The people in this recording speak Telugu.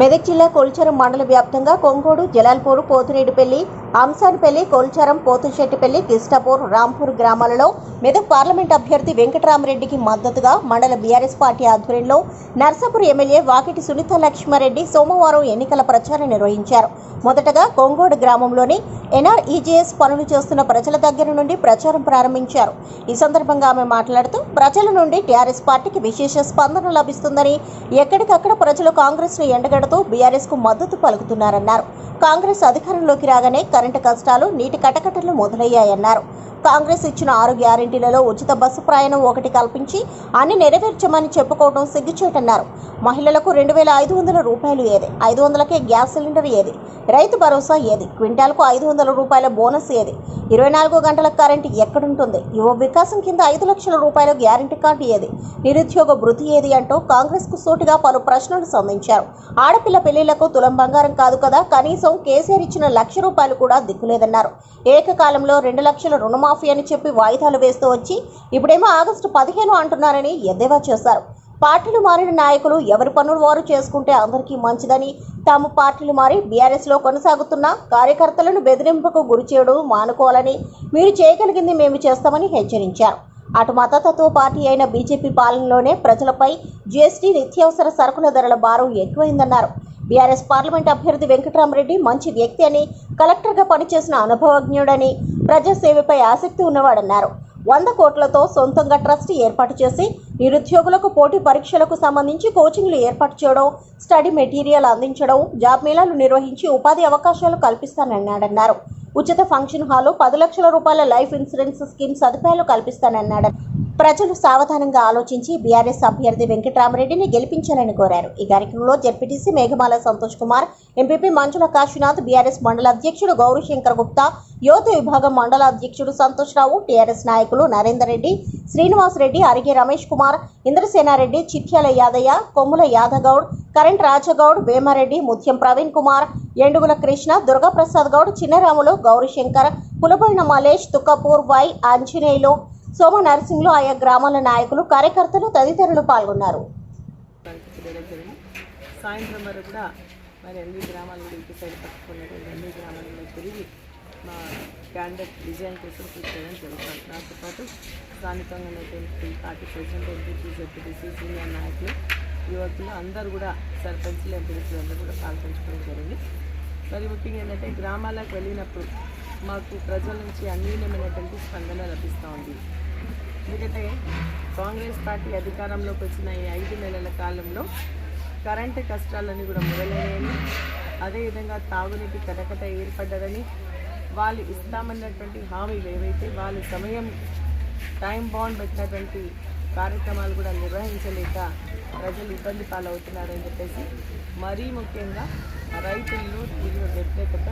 మెదక్ జిల్లా కోల్చారం మండల వ్యాప్తంగా కొంగోడు జలాల్పూర్ పోతిరెడ్డిపల్లి అంసాన్పల్లి కోల్చారం పోతుశెట్టిపల్లి కిష్టాపూర్ రాంపూర్ గ్రామాలలో మెదక్ పార్లమెంట్ అభ్యర్థి వెంకటరామరెడ్డికి మద్దతుగా మండల బీఆర్ఎస్ పార్టీ ఆధ్వర్యంలో నర్సాపూర్ ఎమ్మెల్యే వాకిటి సునీత లక్ష్మారెడ్డి సోమవారం ఎన్నికల ప్రచారం నిర్వహించారు. మొదటగా కొంగోడు గ్రామంలోని ఎన్ఆర్ఈజేఎస్ పనులు చేస్తున్న ప్రజల దగ్గర నుండి ప్రచారం ప్రారంభించారు. ఈ సందర్భంగా ఆమె మాట్లాడుతూ ప్రజల నుండి టీఆర్ఎస్ పార్టీకి విశేష స్పందన లభిస్తుందని ఎక్కడికక్కడ ప్రజలు కాంగ్రెస్ను ఎండగడుతూ బీఆర్ఎస్కు మద్దతు పలుకుతున్నారన్నారు. కాంగ్రెస్ అధికారంలోకి రాగానే కరెంటు కష్టాలు నీటి కటకటలు మొదలయ్యాయన్నారు. కాంగ్రెస్ ఇచ్చిన ఆరు గ్యారెంటీలలో ఉచిత బస్సు ప్రయాణం ఒకటి కల్పించి అన్ని నెరవేర్చమని చెప్పుకోవడం సిగ్గుచేటన్నారు. మహిళలకు రెండు వేల ఐదు వందల రూపాయలు ఏది? ఐదు వందలకే గ్యాస్ సిలిండర్ ఏది? రైతు భరోసా ఏది? క్వింటాల్కు ఐదు వందల రూపాయల బోనస్ ఏది? ఇరవై నాలుగు గంటల కరెంటు ఎక్కడుంటుంది? యువ వికాసం కింద ఐదు లక్షల రూపాయల గ్యారెంటీ కార్డు ఏది? నిరుద్యోగ భృతి ఏది అంటూ కాంగ్రెస్కు సూటిగా పలు ప్రశ్నలు సంధించారు ఆడపిల్ల పెళ్ళిళ్ళకు తులం బంగారం కాదు కదా కనీసం కేసీఆర్ ఇచ్చిన లక్ష రూపాయలు కూడా దిక్కులేదన్నారు. ఏకకాలంలో రెండు లక్షల రుణమాఫీ అని చెప్పి వాయిదాలు వేస్తూ వచ్చి ఇప్పుడేమో ఆగస్టు పదిహేను అంటున్నారని ఎద్దేవా చేశారు. పార్టీలు మారిన నాయకులు ఎవరి పనులు వారు చేసుకుంటే అందరికీ మంచిదని తాము పార్టీలు మారి బీఆర్ఎస్లో కొనసాగుతున్న కార్యకర్తలను బెదిరింపుకు గురి చేయడం మానుకోవాలని మీరు చేయగలిగింది మేము చేస్తామని హెచ్చరించారు. అటు మతతత్వ పార్టీ అయిన బీజేపీ పాలనలోనే ప్రజలపై జీఎస్టీ నిత్యావసర సరుకుల ధరల భారం ఎక్కువైందన్నారు. బీఆర్ఎస్ పార్లమెంట్ అభ్యర్థి వెంకటరామరెడ్డి మంచి వ్యక్తి అని కలెక్టర్గా పనిచేసిన అనుభవజ్ఞుడని ప్రజాసేవపై ఆసక్తి ఉన్నవాడన్నారు. వంద కోట్లతో సొంతంగా ట్రస్ట్ ఏర్పాటు చేసి నిరుద్యోగులకు పోటీ పరీక్షలకు సంబంధించి కోచింగ్లు ఏర్పాటు చేయడం స్టడీ మెటీరియల్ అందించడం జాబ్ మేళాలు నిర్వహించి ఉపాధి అవకాశాలు కల్పిస్తానన్నాడన్నారు. ఉచిత ఫంక్షన్ హాలు పది లక్షల రూపాయల లైఫ్ ఇన్సూరెన్స్ స్కీమ్ సదుపాయాలు కల్పిస్తానన్నాడు ప్రజలు సావధానంగా ఆలోచించి బీఆర్ఎస్ అభ్యర్థి వెంకటరామరెడ్డిని గెలిపించాలని కోరారు. ఈ కార్యక్రమంలో ZPTC Meghamala Santosh Kumar MPP Manjula Kashinath BRS మండల అధ్యక్షుడు గౌరీశంకర్ గుప్తా యువత విభాగం మండల అధ్యక్షుడు సంతోష్ రావు టీఆర్ఎస్ నాయకులు నరేందర్ రెడ్డి శ్రీనివాస్ రెడ్డి అరిగే రమేష్ కుమార్ ఇంద్రసేనారెడ్డి చిట్యాల యాదయ్య కొమ్ముల యాదగౌడ్ కరెంట్ రాజగౌడ్ వేమారెడ్డి ముత్యం ప్రవీణ్ కుమార్ ఎండుగుల కృష్ణ దుర్గాప్రసాద్ గౌడ్ చిన్నరాములు గౌరీశంకర్ పులబోయిన మలేష్ తుక్కపూర్ వై ఆంజనేయులు సోమ నర్సింగ్లో ఆయా గ్రామాల నాయకులు కార్యకర్తలు తదితరులు పాల్గొన్నారు. జరిగింది సాయంత్రం వరకు కూడా మరి అన్ని గ్రామాలు కూడా ఇటు సైడ్ పట్టుకున్నటువంటి అన్ని గ్రామాలలో తిరిగి మా క్యాండిడేట్ డిజైన్ కోసం కృషి చేయడం జరుగుతుంది. నాతో పాటు స్థానికంగా ఉన్నటువంటి party president MPP ZPTC senior నాయకులు యువకులు అందరూ కూడా సర్పంచ్లు ఎంపీడీసీలు అందరూ కూడా పాల్పంచుకోవడం జరిగింది. మరి ముఖ్యంగా ఏంటంటే గ్రామాలకు వెళ్ళినప్పుడు మాకు ప్రజల నుంచి అన్యూన్యమైనటువంటి స్పందన లభిస్తూ ఉంది. ఎందుకంటే కాంగ్రెస్ పార్టీ అధికారంలోకి వచ్చిన ఈ ఐదు నెలల కాలంలో కరెంటు కష్టాలన్నీ కూడా మొదలయ్యాయని అదేవిధంగా తాగునీటి కటకట ఏర్పడ్డదని వాళ్ళు ఇస్తామన్నటువంటి హామీలు ఏవైతే వాళ్ళు సమయం టైం బాండ్ పెట్టినటువంటి కార్యక్రమాలు కూడా నిర్వహించలేక ప్రజలు ఇబ్బంది పాలవుతున్నారని చెప్పేసి మరీ ముఖ్యంగా రైతుల్లో తీవ్ర వ్యతిరేకత